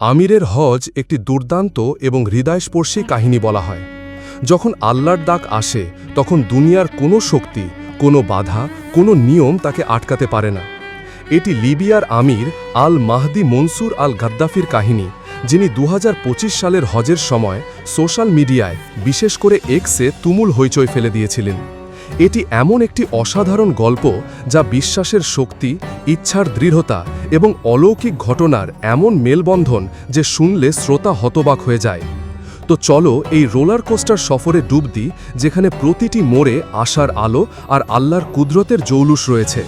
আমিরের হজ একটি দুর্দান্ত এবং হৃদয়স্পর্শী কাহিনী বলা হয়। যখন আল্লাহর ডাক আসে, তখন দুনিয়ার কোনো শক্তি, কোনো বাধা, কোনো নিয়ম তাকে আটকাতে পারে না। এটি লিবিয়ার আমির আল মাহদি মনসুর আল গাদ্দাফির কাহিনী, যিনি দু হাজার পঁচিশ সালের হজের সময় সোশ্যাল মিডিয়ায় বিশেষ করে এক্সে তুমুল হইচই ফেলে দিয়েছিলেন। এটি এমন একটি অসাধারণ গল্প যা বিশ্বাসের শক্তি, ইচ্ছার দৃঢ়তা এবং অলৌকিক ঘটনার এমন মেলবন্ধন যে শুনলে শ্রোতা হতবাক হয়ে যায়। তো চলো এই রোলার কোস্টার সফরে ডুব দিই, যেখানে প্রতিটি মোড়ে আশার আলো আর আল্লাহর কুদরতের জৌলুস রয়েছে।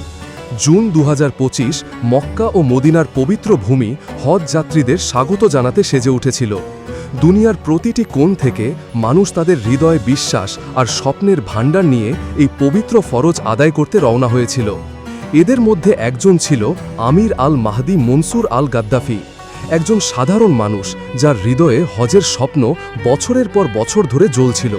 জুন দু হাজার পঁচিশ মক্কা ও মদিনার পবিত্র ভূমি হজ যাত্রীদের স্বাগত জানাতে সেজে উঠেছিল। দুনিয়ার প্রতিটি কোণ থেকে মানুষ তাদের হৃদয়, বিশ্বাস আর স্বপ্নের ভাণ্ডার নিয়ে এই পবিত্র ফরজ আদায় করতে রওনা হয়েছিল। এদের মধ্যে একজন ছিল Amir al Mahdi Mansur al Gaddafi একজন সাধারণ মানুষ যার হৃদয়ে হজের স্বপ্ন বছরের পর বছর ধরে জ্বলছিল।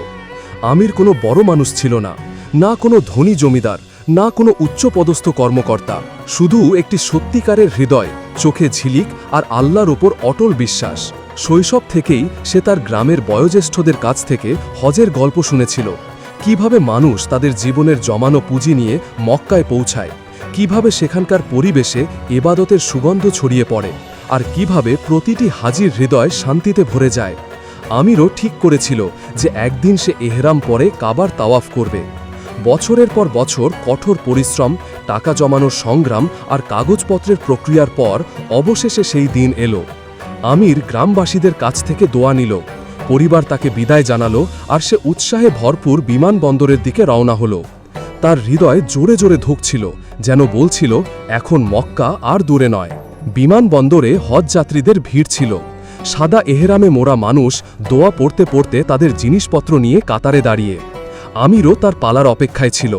আমির কোনো বড় মানুষ ছিল না না কোনো ধনী জমিদার, না কোনো উচ্চপদস্থ কর্মকর্তা। শুধু একটি সত্যিকারের হৃদয়, চোখে ঝিলিক আর আল্লাহর ওপর অটল বিশ্বাস। শৈশব থেকেই সে তার গ্রামের বয়োজ্যেষ্ঠদের কাছ থেকে হজের গল্প শুনেছিল। কীভাবে মানুষ তাদের জীবনের জমানো পুঁজি নিয়ে মক্কায় পৌঁছায়? কীভাবে সেখানকার পরিবেশে এবাদতের সুগন্ধ ছড়িয়ে পড়ে? আর কীভাবে প্রতিটি হাজির হৃদয় শান্তিতে ভরে যায়? আমিরও ঠিক করেছিল যে একদিন সে এহরাম পরে কাবার তাওয়াফ করবে। বছরের পর বছর কঠোর পরিশ্রম, টাকা জমানোর সংগ্রাম আর কাগজপত্রের প্রক্রিয়ার পর অবশেষে সেই দিন এলো। আমির গ্রামবাসীদের কাছ থেকে দোয়া নিল। পরিবার তাকে বিদায় জানালো আর সে উৎসাহে ভরপুর বিমানবন্দরের দিকে রওনা হলো। তার হৃদয় জোরে জোরে ধুকছিল, যেন বলছিল, এখন মক্কা আর দূরে নয়। বিমানবন্দরে হজ যাত্রীদের ভিড় ছিল। সাদা এহেরামে মোড়া মানুষ দোয়া পড়তে পড়তে তাদের জিনিসপত্র নিয়ে কাতারে দাঁড়িয়ে। আমিরও তার পালার অপেক্ষায় ছিল।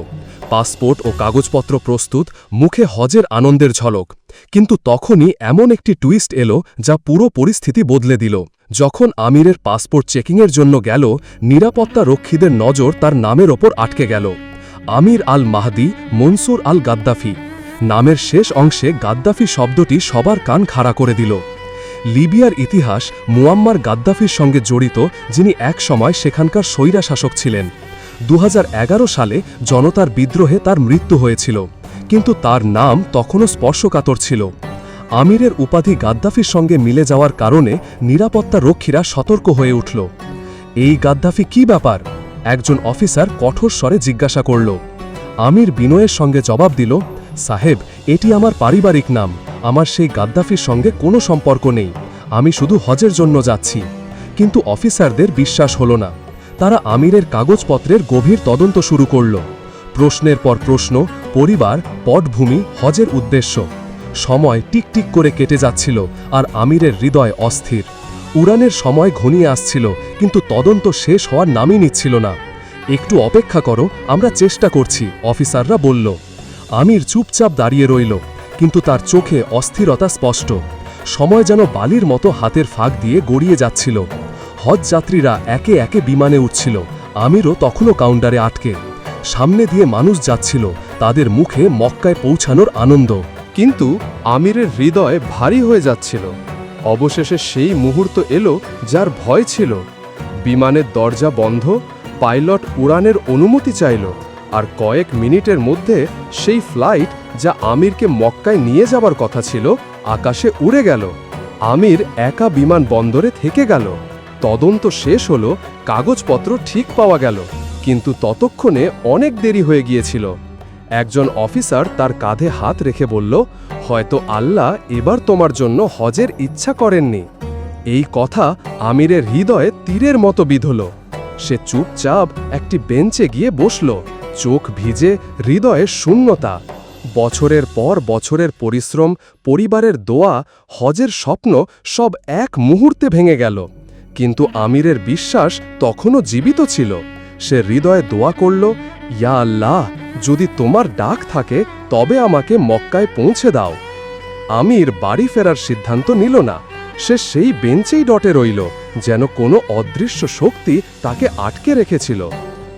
পাসপোর্ট ও কাগজপত্র প্রস্তুত, মুখে হজের আনন্দের ঝলক। কিন্তু তখনই এমন একটি টুইস্ট এলো যা পুরো পরিস্থিতি বদলে দিল। যখন আমিরের পাসপোর্ট চেকিংয়ের জন্য গেল, নিরাপত্তা রক্ষীদের নজর তার নামের ওপর আটকে গেল। Amir al Mahdi, Mansur al Gaddafi. নামের শেষ অংশে গাদ্দাফি শব্দটি সবার কান খাড়া করে দিল। লিবিয়ার ইতিহাস মুয়াম্মার গাদ্দাফির সঙ্গে জড়িত, যিনি একসময় সেখানকার স্বৈরা শাসক ছিলেন। দু হাজার এগারো সালে জনতার বিদ্রোহে তার মৃত্যু হয়েছিল, কিন্তু তার নাম তখনও স্পর্শকাতর ছিল। আমিরের উপাধি গাদ্দাফির সঙ্গে মিলে যাওয়ার কারণে নিরাপত্তা রক্ষীরা সতর্ক হয়ে উঠল। এই গাদ্দাফি কি ব্যাপার? একজন অফিসার কঠোর স্বরে জিজ্ঞাসা করল। আমির বিনয়ের সঙ্গে জবাব দিল, সাহেব, এটি আমার পারিবারিক নাম। আমার সেই গাদ্দাফির সঙ্গে কোনো সম্পর্ক নেই। আমি শুধু হজের জন্য যাচ্ছি। কিন্তু অফিসারদের বিশ্বাস হলো না। তারা আমিরের কাগজপত্রের গভীর তদন্ত শুরু করল। প্রশ্নের পর প্রশ্ন, পরিবার, পটভূমি, হজের উদ্দেশ্য। সময় টিকটিক করে কেটে যাচ্ছিল আর আমিরের হৃদয় অস্থির। উড়ানের সময় ঘনিয়ে আসছিল, কিন্তু তদন্ত শেষ হওয়ার নামই নিচ্ছিল না। একটু অপেক্ষা করো, আমরা চেষ্টা করছি, অফিসাররা বলল। আমির চুপচাপ দাঁড়িয়ে রইল, কিন্তু তার চোখে অস্থিরতা স্পষ্ট। সময় যেন বালির মতো হাতের ফাঁক দিয়ে গড়িয়ে যাচ্ছিল। হজ যাত্রীরা একে একে বিমানে উঠছিল। আমিরও তখনও কাউন্টারে আটকে। সামনে দিয়ে মানুষ যাচ্ছিল। তাদের মুখে মক্কায় পৌঁছানোর আনন্দ। কিন্তু আমিরের হৃদয় ভারী হয়ে যাচ্ছিল। অবশেষে সেই মুহূর্ত এলো যার ভয় ছিল। বিমানের দরজা বন্ধ, পাইলট উড়ানের অনুমতি চাইল, আর কয়েক মিনিটের মধ্যে সেই ফ্লাইট যা আমিরকে মক্কায় নিয়ে যাবার কথা ছিল, আকাশে উড়ে গেল। আমির একা বিমান বন্দরে থেকে গেল। তদন্ত শেষ হলো, কাগজপত্র ঠিক পাওয়া গেল, কিন্তু ততক্ষণে অনেক দেরি হয়ে গিয়েছিল। একজন অফিসার তার কাঁধে হাত রেখে বলল, হয়তো আল্লাহ এবার তোমার জন্য হজের ইচ্ছা করেননি। এই কথা আমিরের হৃদয়ে তীরের মতো বিধল। সে চুপচাপ একটি বেঞ্চে গিয়ে বসল, চোখ ভিজে, হৃদয়ে শূন্যতা। বছরের পর বছরের পরিশ্রম, পরিবারের দোয়া, হজের স্বপ্ন সব এক মুহূর্তে ভেঙে গেল। কিন্তু আমিরের বিশ্বাস তখনও জীবিত ছিল। সে হৃদয়ে দোয়া করল, ইয়া আল্লাহ, যদি তোমার ডাক থাকে, তবে আমাকে মক্কায় পৌঁছে দাও। আমির বাড়ি ফেরার সিদ্ধান্ত নিল না। সে সেই বেঞ্চেই ডটে রইল, যেন কোনো অদৃশ্য শক্তি তাকে আটকে রেখেছিল।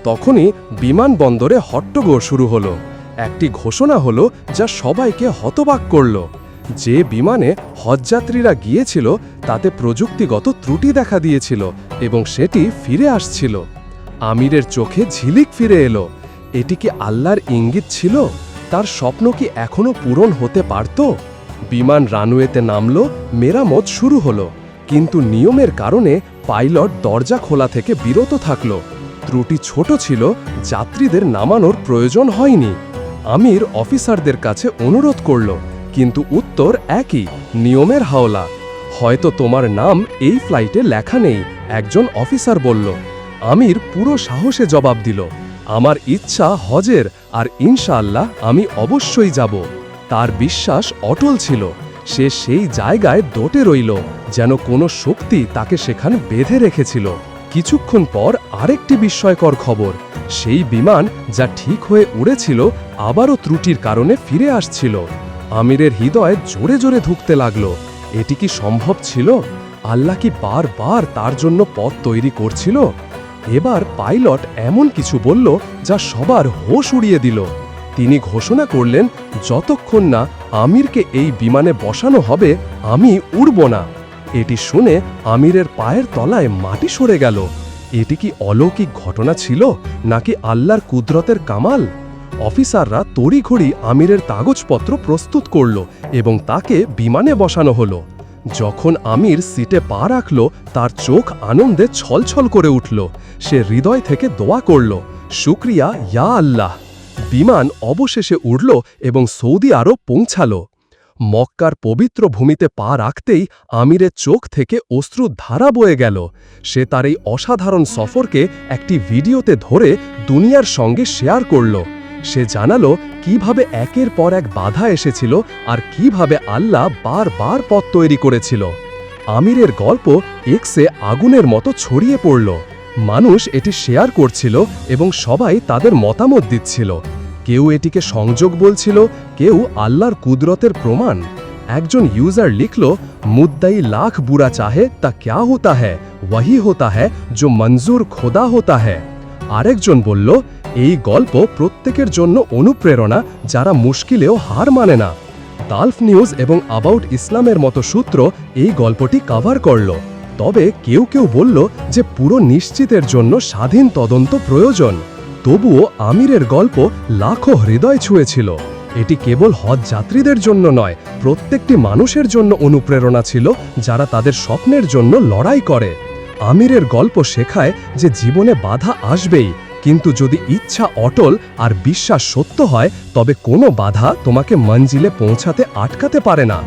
তখনই বিমানবন্দরে হট্টগোড় শুরু হলো। একটি ঘোষণা হলো যা সবাইকে হতবাক করল। যে বিমানে হজযাত্রীরা গিয়েছিল, তাতে প্রযুক্তিগত ত্রুটি দেখা দিয়েছিল এবং সেটি ফিরে আসছিল। আমিরের চোখে ঝিলিক ফিরে এলো। এটি কি আল্লাহর ইঙ্গিত ছিল? তার স্বপ্ন কি এখনও পূরণ হতে পারত? বিমান রানওয়েতে নামল, মেরামত শুরু হলো। কিন্তু নিয়মের কারণে পাইলট দরজা খোলা থেকে বিরত থাকল। ত্রুটি ছোট ছিল, যাত্রীদের নামানোর প্রয়োজন হয়নি। আমির অফিসারদের কাছে অনুরোধ করল কিন্তু উত্তর একই, নিয়মের হাওলা। হয়তো তোমার নাম এই ফ্লাইটে লেখা নেই, একজন অফিসার বলল। আমির পুরো সাহসে জবাব দিল, আমার ইচ্ছা হজের, আর ইনশাআল্লাহ আমি অবশ্যই যাব। তার বিশ্বাস অটল ছিল, সে সেই জায়গায় দোটে রইল, যেন কোনো শক্তি তাকে সেখানে বেঁধে রেখেছিল। কিছুক্ষণ পর আরেকটি বিস্ময়কর খবর, সেই বিমান যা ঠিক হয়ে উড়েছিল, আবারও ত্রুটির কারণে ফিরে আসছিল। আমিরের হৃদয় জোরে জোরে ধুকতে লাগল। এটি কি সম্ভব ছিল? আল্লাহ কি বারবার তার জন্য পথ তৈরি করছিল? এবার পাইলট এমন কিছু বলল যা সবার হোশ উড়িয়ে দিল। তিনি ঘোষণা করলেন, যতক্ষণ না আমিরকে এই বিমানে বসানো হবে, আমি উড়ব না। এটি শুনে আমিরের পায়ের তলায় মাটি সরে গেল। এটি কি অলৌকিক ঘটনা ছিল নাকি আল্লাহর কুদরতের কামাল? অফিসাররা তড়িঘড়ি আমিরের কাগজপত্র প্রস্তুত করল এবং তাকে বিমানে বসানো হলো। যখন আমির সিটে পা রাখল, তার চোখ আনন্দে ছলছল করে উঠল। সে হৃদয় থেকে দোয়া করল, শুক্রিয়া, ইয়া আল্লাহ। বিমান অবশেষে উড়ল এবং সৌদি আরব পৌঁছাল। মক্কার পবিত্র ভূমিতে পা রাখতেই আমিরের চোখ থেকে অশ্রুর ধারা বয়ে গেল। সে তার এই অসাধারণ সফরকে একটি ভিডিওতে ধরে দুনিয়ার সঙ্গে শেয়ার করল। সে জানালো কীভাবে একের পর এক বাধা এসেছিল আর কীভাবে আল্লাহ বারবার পথ তৈরি করেছিল। আমিরের গল্প এক্সে আগুনের মতো ছড়িয়ে পড়ল। মানুষ এটি শেয়ার করছিল এবং সবাই তাদের মতামত দিচ্ছিল। কেউ এটিকে সংযোগ বলছিল, কেউ আল্লাহর কুদরতের প্রমাণ। একজন ইউজার লিখল, মুদ্দাই লাখ বুড়া চাহে তা ক্যা হোতা হ্যায়? ওয়াহি হোতা হ্যায়? जो মঞ্জুর খোদা হোতা হ্যায়? আরেকজন বলল, এই গল্প প্রত্যেকের জন্য অনুপ্রেরণা যারা মুশকিলেও হার মানে না। তালফ নিউজ এবং অ্যাবাউট ইসলামের মতো সূত্র এই গল্পটি কভার করল। তবে কেউ কেউ বলল যে পুরো নিশ্চিতের জন্য স্বাধীন তদন্ত প্রয়োজন। তবুও আমিরের গল্প লাখো হৃদয় ছুঁয়েছিল। এটি কেবল হজ যাত্রীদের জন্য নয়, প্রত্যেকটি মানুষের জন্য অনুপ্রেরণা ছিল যারা তাদের স্বপ্নের জন্য লড়াই করে। আমিরের গল্প শেখায় যে জীবনে বাধা আসবেই, কিন্তু যদি ইচ্ছা অটল আর বিশ্বাস সত্য হয়, তবে কোনো বাধা তোমাকে মঞ্জিলে পৌঁছাতে আটকাতে পারে না।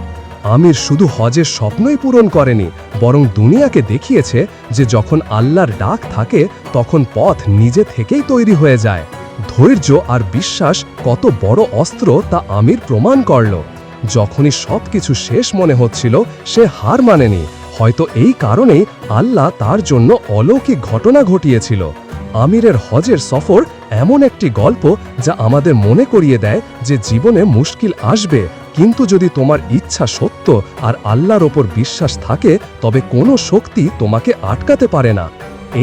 আমির শুধু হজের স্বপ্নই পূরণ করেনি, বরং দুনিয়াকে দেখিয়েছে যে যখন আল্লাহর ডাক থাকে, তখন পথ নিজে থেকেই তৈরি হয়ে যায়। ধৈর্য আর বিশ্বাস কত বড় অস্ত্র তা আমির প্রমাণ করল। যখনই সবকিছু শেষ মনে হচ্ছিল, সে হার মানেনি। হয়তো এই কারণেই আল্লাহ তার জন্য অলৌকিক ঘটনা ঘটিয়েছিল। আমিরের হজের সফর এমন একটি গল্প যা আমাদের মনে করিয়ে দেয় যে জীবনে মুশকিল আসবে, কিন্তু যদি তোমার ইচ্ছা সত্য আর আল্লাহর ওপর বিশ্বাস থাকে, তবে কোনো শক্তি তোমাকে আটকাতে পারে না।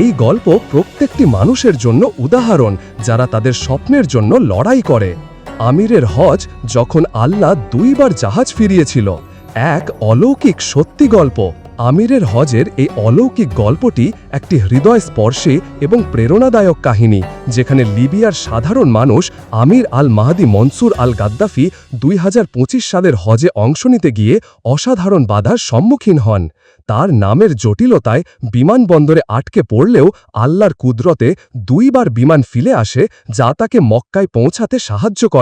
এই গল্প প্রত্যেকটি মানুষের জন্য উদাহরণ যারা তাদের স্বপ্নের জন্য লড়াই করে। আমিরের হজ যখন আল্লাহ দুইবার জাহাজ ফিরিয়েছিল, এক অলৌকিক সত্যি গল্প। আমিরের হজের এই অলৌকিক গল্পটি একটি হৃদয় হৃদয়স্পর্শী এবং প্রেরণাদায়ক কাহিনী, যেখানে লিবিয়ার সাধারণ মানুষ আমির আল মাহাদি মনসুর আল গাদ্দাফি দুই হাজার পঁচিশ সালের হজে অংশ নিতে গিয়ে অসাধারণ বাধার সম্মুখীন হন। তার নামের জটিলতায় বিমানবন্দরে আটকে পড়লেও আল্লাহর কুদরতে দুইবার বিমান ফিলে আসে, যা তাকে মক্কায় পৌঁছাতে সাহায্য করে।